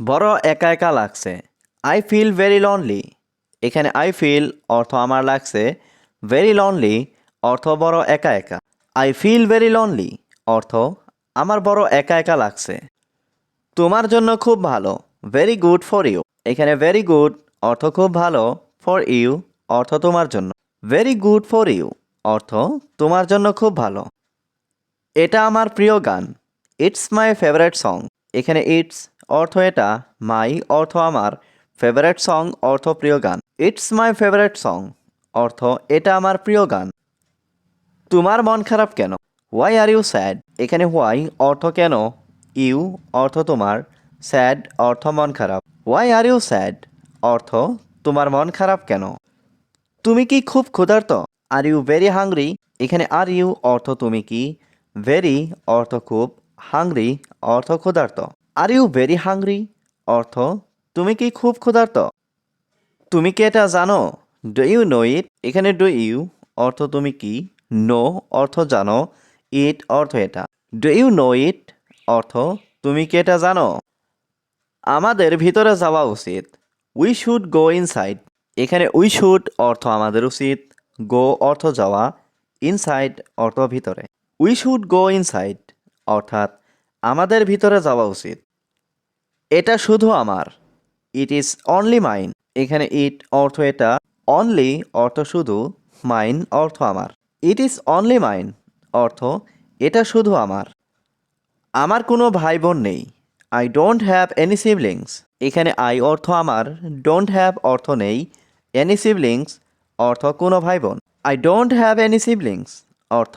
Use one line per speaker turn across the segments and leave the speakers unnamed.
বড় একা একা লাগছে। আই ফিল ভেরি লনলি এখানে আই ফিল অর্থ আমার লাগছে। ভেরি লনলি অর্থ বড় একা একা। আই ফিল ভেরি লনলি অর্থ আমার বড় একা একা লাগছে। তোমার জন্য খুব ভালো। ভেরি গুড ফর ইউ এখানে ভেরি গুড অর্থ খুব ভালো। ফর ইউ অর্থ তোমার জন্য। ভেরি গুড ফর ইউ অর্থ তোমার জন্য খুব ভালো। এটা আমার প্রিয় গান। ইটস মাই ফেভারেট সং এখানে ইটস অর্থ এটা, মাই অর্থ আমার, ফেভারেট সং অর্থ প্রিয় গান। ইটস মাই ফেভারেট সং অর্থ এটা আমার প্রিয় গান। তোমার মন খারাপ কেন? Why are you sad? এখানে হোয়াই অর্থ কেন? ইউ অর্থ তোমার, স্যাড অর্থ মন খারাপ। Why are you sad? অর্থ, তোমার মন খারাপ কেন? তুমি কি খুব ক্ষুধার্ত? Are you very hungry? এখানে আর ইউ অর্থ তুমি কি? ভেরি অর্থ খুব হাংরি অর্থ ক্ষুধার্ত আর ইউ ভেরি হাংরি অর্থ, তুমি কি খুব ক্ষুধার্ত? তুমি কি এটা জানো? ডু ইউ নো ইট এখানে ডু ইউ অর্থ তুমি কি? নো অর্থ জানো। ইট অর্থ এটা। ডু ইউ নো ইট অর্থ, তুমি কি এটা জানো? আমাদের ভিতরে যাওয়া উচিত। উই শুড গো ইনসাইড এখানে উই শুড অর্থ আমাদের উচিত। গো অর্থ যাওয়া। ইনসাইড অর্থ ভিতরে। উই শুড গো ইনসাইড অর্থাৎ, আমাদের ভিতরে যাওয়া উচিত। এটা শুধু আমার। ইট ইজ অনলি মাইন এখানে ইট অর্থ এটা। অনলি অর্থ শুধু মাইন অর্থ আমার। ইট ইজ অনলি মাইন অর্থ, এটা শুধু আমার। আমার কোনো ভাই বোন নেই। I don't have any siblings এখানে আই অর্থ আমার। ডোন্ট হ্যাভ অর্থ নেই। এনি সিবলিংস অর্থ কোনো ভাই বোন I don't have any siblings অর্থ,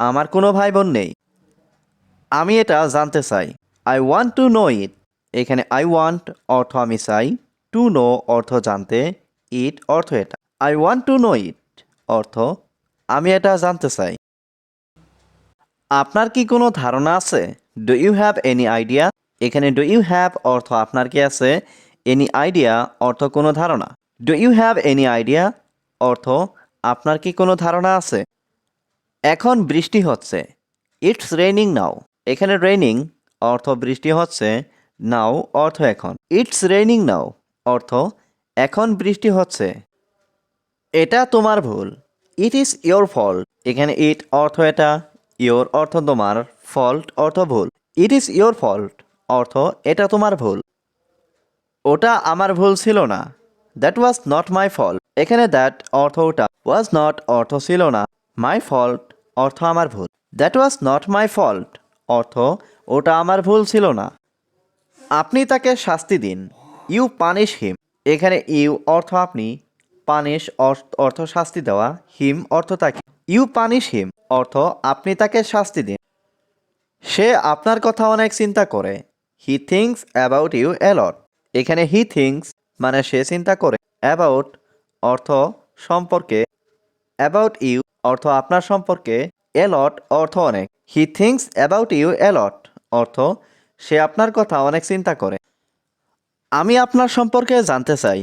আমার কোনো ভাই বোন নেই। আমি এটা জানতে চাই। I want to know it এখানে আই ওয়ান্ট অর্থ আমি চাই টু নো অর্থ জানতে ইট অর্থ এটা। I want to know it অর্থ আমি এটা জানতে চাই। আপনার কি কোনো ধারণা আছে? Do you have any idea এখানে ডু ইউ হ্যাভ অর্থ আপনার কি আছে? এনি আইডিয়া অর্থ কোনো ধারণা? Do you have any idea অর্থ আপনার কি কোনো ধারণা আছে? এখন বৃষ্টি হচ্ছে। ইটস রেইনিং নাও এখানে রেইনিং অর্থ বৃষ্টি হচ্ছে। নাও, অর্থ এখন। ইটস রেইনিং নাও অর্থ এখন বৃষ্টি হচ্ছে। এটা তোমার ভুল। ইট ইজ ইয়োর ফল্ট এখানে ইট অর্থ এটা ইয়োর অর্থ তোমার ফল্ট অর্থ ভুল। ইট ইজ ইয়োর ফল্ট অর্থ এটা তোমার ভুল। ওটা আমার ভুল ছিল না। That was not my fault এখানে দ্যাট অর্থ ওটা ওয়াজ নট অর্থ ছিল না। মাই ফল্ট অর্থ আমার ভুল। That was not my fault অর্থ ওটা আমার ভুল ছিল না। আপনি তাকে শাস্তি দিন। You punish him. এখানে ইউ অর্থ আপনি, পানিশ অর্থ শাস্তি দেওয়া, হিম অর্থ তাকে। ইউ পানিশ হিম, অর্থ আপনি তাকে শাস্তি দিন। সে আপনার কথা অনেক চিন্তা করে। He thinks about you a lot এখানে হি থিঙ্কস মানে সে চিন্তা করে। অ্যাবাউট অর্থ সম্পর্কে। অ্যাবাউট ইউ অর্থ আপনার সম্পর্কে। এলট অর্থ অনেক। He thinks about you a lot অর্থ সে আপনার কথা অনেক চিন্তা করে। আমি আপনার সম্পর্কে জানতে চাই।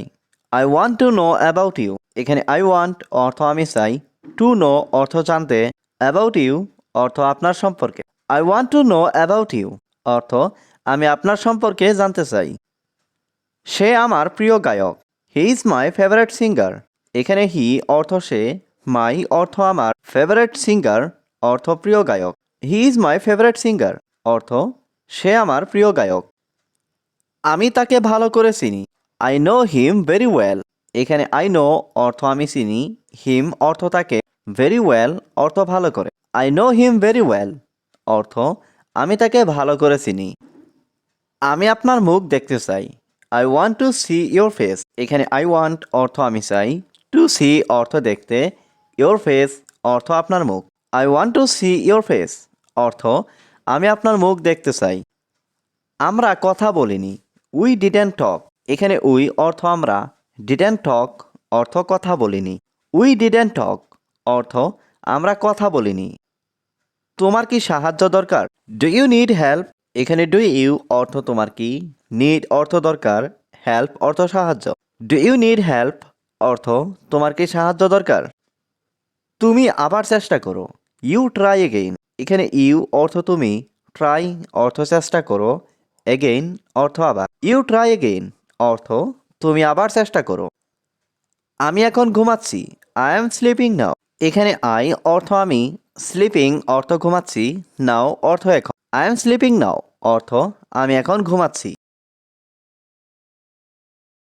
I want to know about you এখানে আই ওয়ান্ট অর্থ আমি চাই। টু নো অর্থ জানতে। অ্যাবাউট ইউ অর্থ আপনার সম্পর্কে। I want to know about you অর্থ আমি আপনার সম্পর্কে জানতে চাই। সে আমার প্রিয় গায়ক। He is my favourite singer এখানে হি অর্থ সে মাই অর্থ আমার ফেভারেট সিঙ্গার অর্থ প্রিয় গায়ক। He is my favourite singer অর্থ সে আমার প্রিয় গায়ক। আমি তাকে ভালো করে চিনি। I know him very well এখানে আই নো অর্থ আমি চিনি। হিম অর্থ তাকে ভেরি ওয়েল অর্থ ভালো করে। I know him very well অর্থ আমি তাকে ভালো করে চিনি। আমি আপনার মুখ দেখতে চাই। I want to see your face এখানে আই ওয়ান্ট অর্থ আমি চাই। টু সি অর্থ দেখতে। ইয়োর ফেস অর্থ আপনার মুখ। I want to see your face অর্থ আমি আপনার মুখ দেখতে চাই। আমরা কথা বলিনি। We didn't talk. এখানে উই অর্থ আমরা। ডিডেন্ট টক অর্থ কথা বলিনি। উই ডিডেন্ট টক অর্থ আমরা কথা বলিনি। তোমার কি সাহায্য দরকার? ডু ইউ নিড হেল্প এখানে ডু ইউ অর্থ তোমার কি? নিড অর্থ দরকার। হেল্প অর্থ সাহায্য। ডু ইউ নিড হেল্প অর্থ তোমার কি সাহায্য দরকার? তুমি আবার চেষ্টা করো। ইউ ট্রাই এগেইন এখানে ইউ অর্থ তুমি, ট্রাই অর্থ চেষ্টা করো, এগেইন অর্থ আবার। ইউ ট্রাই এগেইন অর্থ তুমি আবার চেষ্টা করো। আমি এখন ঘুমাচ্ছি, আই এম স্লিপিং নাও। এখানে আই অর্থ আমি, স্লিপিং অর্থ ঘুমাচ্ছি, নাও অর্থ এখন। আই এম স্লিপিং নাও, অর্থ আমি এখন ঘুমাচ্ছি।